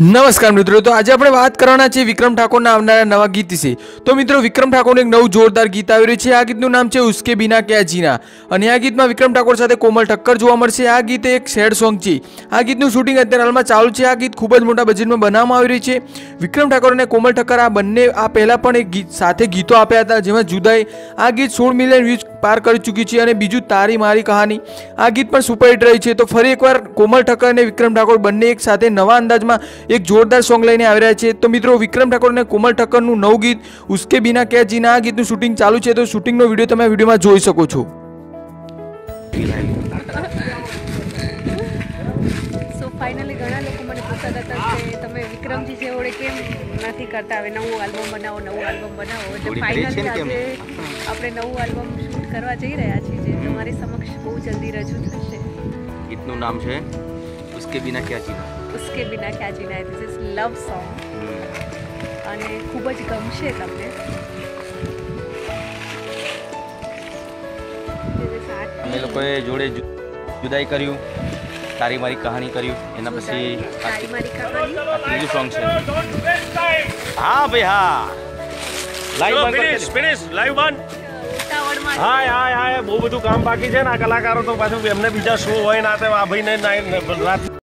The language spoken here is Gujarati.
નમસ્કાર મિત્રો, તો આજે આપણે વાત કરવાના છે વિક્રમ ઠાકોરના આવનારા નવા ગીત વિશે. તો મિત્રો, વિક્રમ ઠાકોરનું એક નવું જોરદાર ગીત આવી રહ્યું છે. આ ગીતનું નામ છે ઉસ્કે બિના ક્યા જીના. અને આ ગીતમાં વિક્રમ ઠાકોર સાથે કોમલ ઠક્કર જોવા મળશે. આ ગીત એક સેડ સોંગ છે. આ ગીતનું શૂટિંગ અત્યારે હાલમાં ચાલુ છે. આ ગીત ખૂબ જ મોટા બજેટમાં બનાવવામાં આવી રહ્યું છે. વિક્રમ ઠાકોર અને કોમલ ઠક્કર આ બંને આ પહેલાં પણ એક ગીત સાથે ગીતો આપ્યા હતા, જેમાં જુદાઈ આ ગીત સોળ મિલિયન વ્યૂઝ પાર કરી ચૂકી છે અને બીજું તારી મારી કહાની. આ ગીત પણ સુપરહિટ રહી છે. તો ફરી એકવાર કોમલ ઠક્કર અને વિક્રમ ઠાકોર બંને એક સાથે નવા અંદાજમાં એક જોરદાર સોંગ લઈને આવી રહ્યા છે. તો મિત્રો વિક્રમ ઠાકોર અને કોમલ ઠક્કરનું નવું ગીત ઉસકે બિના કે જીના આ ગીતનું શૂટિંગ ચાલુ છે. તો શૂટિંગનો વીડિયો તમે વિડીયોમાં જોઈ શકો છો. સો ફાઇનલી ઘણા લોકો મને પૂછતા હતા કે તમે વિક્રમજી જે ઓળે કેમ નથી કરતા? હવે નવું આલ્બમ બનાવો નવું આલ્બમ બનાવો. એટલે થોડી break છે ફાઇનલી આજે આપણે નવું આલ્બમ કરવા જઈ રહ્યા છીએ જે તમારી સમક્ષ બહુ જલ્દી રજૂ થશે. ગીતનું નામ છે ઉસકે બિના ક્યા જીના. ઉસકે બિના ક્યા જીના ધીસ ઇઝ લવ સોંગ અને ખૂબ જ ગમશે તમને. અમે લોકોએ જોડે જુદાઈ કર્યું તારી મારી કહાની કર્યું એના પછી આ તારી મારી કહાની. આ સોંગ છે. હા ભાઈ હા. લાઈવ ફિનિશ ફિનિશ લાઈવ બંધ. હાય હાય હાય, બહુ બધું કામ બાકી છે ને આ કલાકારો તો પાછું એમને બીજા શો હોય ના તે આ ભાઈને ને